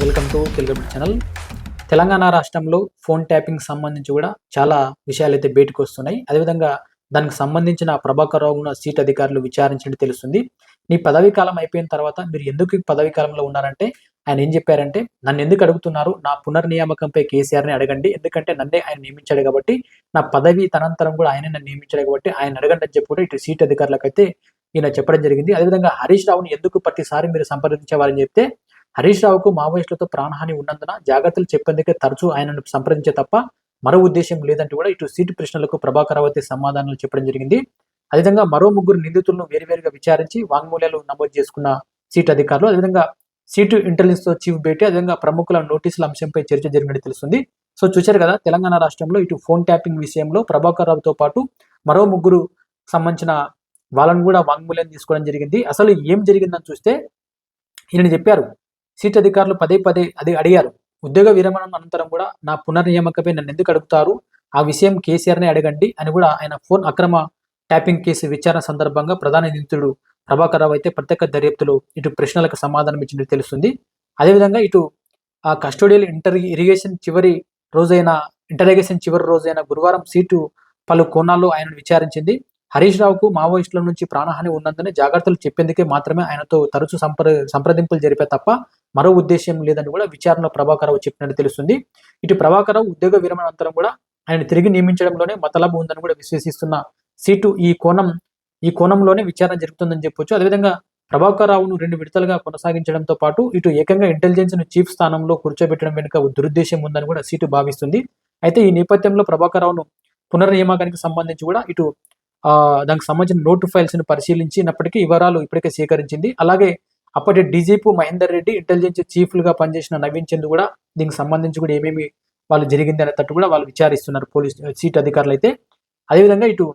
Welcome to Telugu channel. Telangana రాష్ట్రంలో phone tapping సంబంధించి కూడా చాలా విషయాలు అయితే బయటకు వస్తున్నాయి. అదేవిధంగా దానికి సంబంధించిన ప్రభాకర్ రావు సీట్ అధికారులు విచారించినట్టు తెలుస్తుంది. నీ పదవీ కాలం అయిపోయిన తర్వాత మీరు ఎందుకు పదవీ కాలంలో ఉన్నారంటే ఆయన ఏం చెప్పారంటే నన్ను ఎందుకు అడుగుతున్నారు? నా పునర్నియామకంపై కేసీఆర్ని అడగండి. ఎందుకంటే నన్నే ఆయన నియమించాడు కాబట్టి నా పదవి తనంతరం కూడా ఆయనే నన్ను నియమించాడు కాబట్టి ఆయన అడగండి అని చెప్పుకుంటే ఇటు సీట్ అధికారులకైతే ఈయన చెప్పడం జరిగింది. అదేవిధంగా హరీష్ రావుని ఎందుకు ప్రతిసారి మీరు సంప్రదించేవారని చెప్తే హరీష్ రావుకు మావోయిస్టులతో ప్రాణహాని ఉన్నందున జాగ్రత్తలు చెప్పేందుకే తరచూ ఆయనను సంప్రదించే తప్ప మరో ఉద్దేశం లేదంటూ కూడా ఇటు సీటు ప్రశ్నలకు ప్రభాకరావతి సమాధానాలు చెప్పడం జరిగింది. అదేవిధంగా మరో ముగ్గురు నిందితులను వేరువేరుగా విచారించి వాంగ్మూలాలు నమోదు చేసుకున్న సీట్ అధికారులు అదేవిధంగా సీటు ఇంటెలిజెన్స్తో చీఫ్ భేటీ అదేవిధంగా ప్రముఖుల నోటీసుల అంశంపై చర్చ జరిగినట్టు తెలుస్తుంది. సో చూశారు కదా తెలంగాణ రాష్ట్రంలో ఇటు ఫోన్ ట్యాపింగ్ విషయంలో ప్రభాకర్ రావుతో పాటు మరో ముగ్గురు సంబంధించిన వాళ్ళను కూడా వాంగ్మూల్యం తీసుకోవడం జరిగింది. అసలు ఏం జరిగిందని చూస్తే ఈయన చెప్పారు సీట్ అధికారులు పదే పదే అది అడిగారు. ఉద్యోగ విరమణం అనంతరం కూడా నా పునర్నియామకపై నన్ను ఎందుకు అడుగుతారు? ఆ విషయం కేసీఆర్నే అడగండి అని కూడా ఆయన ఫోన్ అక్రమ ట్యాపింగ్ కేసు విచారణ సందర్భంగా ప్రధాన నిందితుడు ప్రభాకర్ రావు అయితే ప్రత్యేక దర్యాప్తులో ఇటు ప్రశ్నలకు సమాధానం ఇచ్చినట్టు తెలుస్తుంది. అదేవిధంగా ఇటు ఆ కస్టోడియల్ ఇంటర్ ఇరిగేషన్ చివరి రోజైన ఇంటర్గేషన్ చివరి రోజైన గురువారం సీటు పలు కోణాల్లో ఆయనను విచారించింది. హరీష్ రావుకు మావోయిస్టుల నుంచి ప్రాణహాని ఉన్నందునే జాగ్రత్తలు చెప్పేందుకే మాత్రమే ఆయనతో తరచూ సంప్ర సంప్రదింపులు జరిపే తప్ప మరో ఉద్దేశం లేదని కూడా విచారణలో ప్రభాకర్ రావు చెప్పినట్టు తెలుస్తుంది. ఇటు ప్రభాకర్ రావు ఉద్యోగ విరమణ అనంతరం కూడా ఆయన తిరిగి నియమించడంలోనే మతలబు ఉందని కూడా విశ్వసిస్తున్న సీటు ఈ కోణం ఈ కోణంలోనే విచారణ జరుగుతుందని చెప్పొచ్చు. అదేవిధంగా ప్రభాకర్ రావును రెండు విడతలుగా కొనసాగించడంతో పాటు ఇటు ఏకంగా ఇంటెలిజెన్స్ను చీఫ్ స్థానంలో కూర్చోబెట్టడం వెనుక దురుద్దేశం ఉందని కూడా సీటు భావిస్తుంది. అయితే ఈ నేపథ్యంలో ప్రభాకర్ రావును పునర్నియామకానికి సంబంధించి కూడా ఇటు దానికి సంబంధించిన నోటు ఫైల్స్ని పరిశీలించినప్పటికీ వివరాలు ఇప్పటికే సేకరించింది. అలాగే అప్పటి డీజీపీ మహేందర్ రెడ్డి ఇంటెలిజెన్స్ చీఫ్లుగా పనిచేసిన నవీన్ చంద్ కూడా దీనికి సంబంధించి కూడా ఏమేమి వాళ్ళు జరిగింది అనేటట్టు కూడా వాళ్ళు విచారిస్తున్నారు పోలీస్ సీట్ అధికారులు అయితే అదేవిధంగా ఇటు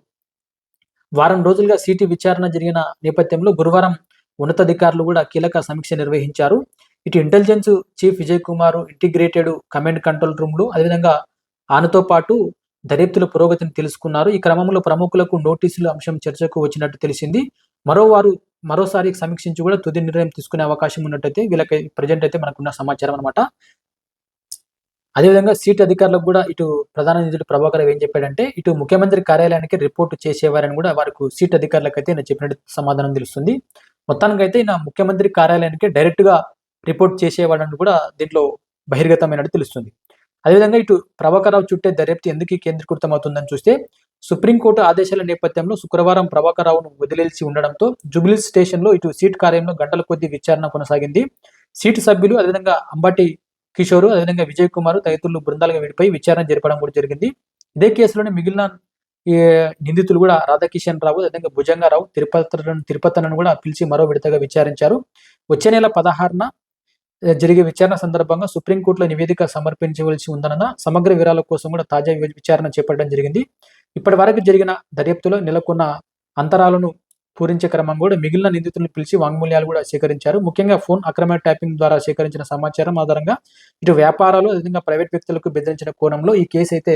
వారం రోజులుగా సీటు విచారణ జరిగిన నేపథ్యంలో గురువారం ఉన్నతాధికారులు కూడా కీలక సమీక్ష నిర్వహించారు. ఇటు intelligence chief Vijay Kumar integrated command control రూమ్లు అదేవిధంగా ఆయనతో పాటు దర్యాప్తుల పురోగతిని తెలుసుకున్నారు. ఈ క్రమంలో ప్రముఖులకు నోటీసులు అంశం చర్చకు వచ్చినట్టు తెలిసింది. మరోవారు మరోసారి సమీక్షించి కూడా తుది నిర్ణయం తీసుకునే అవకాశం ఉన్నట్టయితే వీళ్ళకి ప్రజెంట్ అయితే మనకున్న సమాచారం అనమాట అదేవిధంగా సీట్ అధికారులకు కూడా ఇటు ప్రధాన నిధుడు ప్రభాకర్ ఏం చెప్పాడంటే ఇటు ముఖ్యమంత్రి కార్యాలయానికి రిపోర్ట్ చేసేవారని కూడా వారికి సీట్ అధికారులకు అయితే నేను చెప్పినట్టు సమాధానం తెలుస్తుంది. మొత్తానికైతే ఈయన ముఖ్యమంత్రి కార్యాలయానికి డైరెక్ట్గా రిపోర్ట్ చేసేవాడని కూడా దీంట్లో బహిర్గతమైనట్టు తెలుస్తుంది. అదేవిధంగా ఇటు ప్రభాకరరావు చుట్టే దర్యాప్తు ఎందుకు కేంద్రీకృతం అవుతుందని చూస్తే సుప్రీంకోర్టు ఆదేశాల నేపథ్యంలో శుక్రవారం ప్రభాకరరావును వదిలేసి ఉండడంతో జుబిలీ స్టేషన్లో ఇటు సీట్ కార్యంలో గంటల కొద్ది విచారణ కొనసాగింది. సీటు సభ్యులు అదేవిధంగా అంబటి కిషోర్ అదేవిధంగా విజయ్ కుమార్ తదితరులు బృందాలుగా విడిపోయి విచారణ జరపడం కూడా జరిగింది. ఇదే కేసులోనే మిగిలిన నిందితులు కూడా రాధాకిషన్ రావు అదేవిధంగా భుజంగారావు తిరుపతి తిరుపతిను కూడా పిలిచి మరో విడతగా విచారించారు. వచ్చే నెల పదహారున జరిగే విచారణ సందర్భంగా సుప్రీంకోర్టులో నివేదిక సమర్పించవలసి ఉందన్న సమగ్ర వివరాల కోసం కూడా తాజా విచారణ చేపట్టడం జరిగింది. ఇప్పటి వరకు జరిగిన దర్యాప్తులో నెలకొన్న అంతరాలను పూరించే క్రమం కూడా మిగిలిన నిందితులను పిలిచి వాంగ్మూల్యాలు కూడా సేకరించారు. ముఖ్యంగా ఫోన్ అక్రమ ట్యాపింగ్ ద్వారా సేకరించిన సమాచారం ఆధారంగా ఇటు వ్యాపారాలు అదేవిధంగా ప్రైవేట్ వ్యక్తులకు బెదిరించిన కోణంలో ఈ కేసు అయితే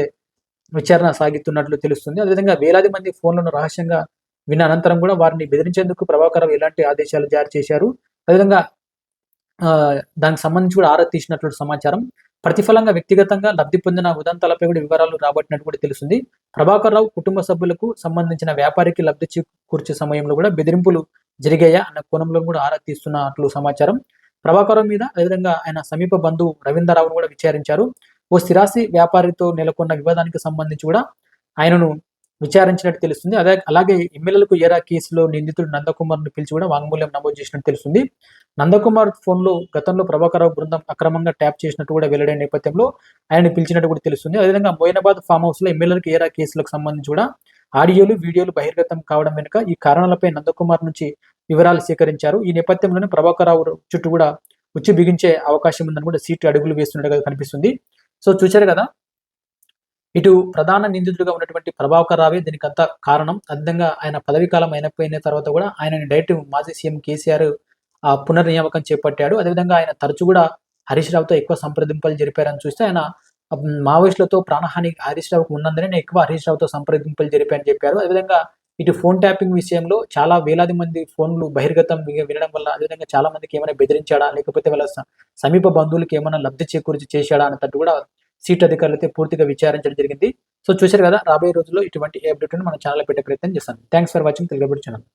విచారణ సాగిస్తున్నట్లు తెలుస్తుంది. అదేవిధంగా వేలాది మంది ఫోన్లను రహస్యంగా విన్న అనంతరం కూడా వారిని బెదిరించేందుకు ప్రభాకర్ ఎలాంటి ఆదేశాలు జారీ చేశారు? అదేవిధంగా దానికి సంబంధించి కూడా ఆరా తీసినట్లు సమాచారం. ప్రతిఫలంగా వ్యక్తిగతంగా లబ్ధి పొందిన ఉదంతాలపై కూడా వివరాలు రాబట్టినట్టు కూడా తెలుస్తుంది. ప్రభాకర్ రావు కుటుంబ సభ్యులకు సంబంధించిన వ్యాపారికి లబ్ధి చేకూర్చే సమయంలో కూడా బెదిరింపులు జరిగాయా అన్న కోణంలో కూడా ఆరా తీస్తున్నట్లు సమాచారం. ప్రభాకర్ మీద అదేవిధంగా ఆయన సమీప బంధువు రవీంద్రరావును కూడా విచారించారు. ఓ స్థిరాస్తి వ్యాపారితో నెలకొన్న వివాదానికి సంబంధించి కూడా ఆయనను విచారించినట్టు తెలుస్తుంది. అదే అలాగే ఎమ్మెల్యేలకు ఏరా కేసులో నిందితుడు నందకుమార్ను పిలిచి కూడా వాంగ్మూల్యం నమోదు చేసినట్టు తెలుస్తుంది. నందకుమార్ ఫోన్లో గతంలో ప్రభాకరరావు బృందం అక్రమంగా ట్యాప్ చేసినట్టు కూడా వెల్లడైన నేపథ్యంలో ఆయన పిలిచినట్టు కూడా తెలుస్తుంది. అదేవిధంగా మోయినాబాద్ ఫామ్ హౌస్లో ఎమ్మెల్యేలకు ఏరా కేసులకు సంబంధించి కూడా ఆడియోలు వీడియోలు బహిర్గతం కావడం వెనుక ఈ కారణాలపై నందకుమార్ నుంచి వివరాలు సేకరించారు. ఈ నేపథ్యంలోనే ప్రభాకరరావు చుట్టూ కూడా ఉచ్చి బిగించే అవకాశం ఉందని కూడా సీటు అడుగులు వేస్తున్నట్టుగా కనిపిస్తుంది. సో చూశారు కదా? ఇటు ప్రధాన నిందితుడిగా ఉన్నటువంటి ప్రభాకర్ రావే దీనికి అంత కారణం. అదేవిధంగా ఆయన పదవీకాలం అయినపోయిన తర్వాత కూడా ఆయనని డైరెక్ట్ మాజీ సీఎం కేసీఆర్ ఆ పునర్నియామకం చేపట్టాడు. అదేవిధంగా ఆయన తరచు కూడా హరీష్ రావుతో ఎక్కువ సంప్రదింపులు జరిపారని చూస్తే ఆయన మావోయిస్టులతో ప్రాణహాని హరీష్ రావుకు ఉన్నందునే నేను ఎక్కువ హరీష్ రావుతో సంప్రదింపులు జరిపాయని చెప్పారు. అదేవిధంగా ఇటు ఫోన్ ట్యాపింగ్ విషయంలో చాలా వేలాది మంది ఫోన్లు బహిర్గతం వినడం వల్ల అదేవిధంగా చాలా మందికి ఏమైనా బెదిరించాడా? లేకపోతే వాళ్ళ సమీప బంధువులకి ఏమైనా లబ్ధి చేకూర్చి చేశాడా? అన్నట్టు కూడా సీట్ అధికారులు అయితే పూర్తిగా విచారించడం జరిగింది. సో చూశారు కదా రాబోయే రోజుల్లో ఇటువంటి ఏ అప్డేట్ మన ఛానల్ పెట్టే ప్రయత్నం చేస్తాను. Thanks for watching Telugu channel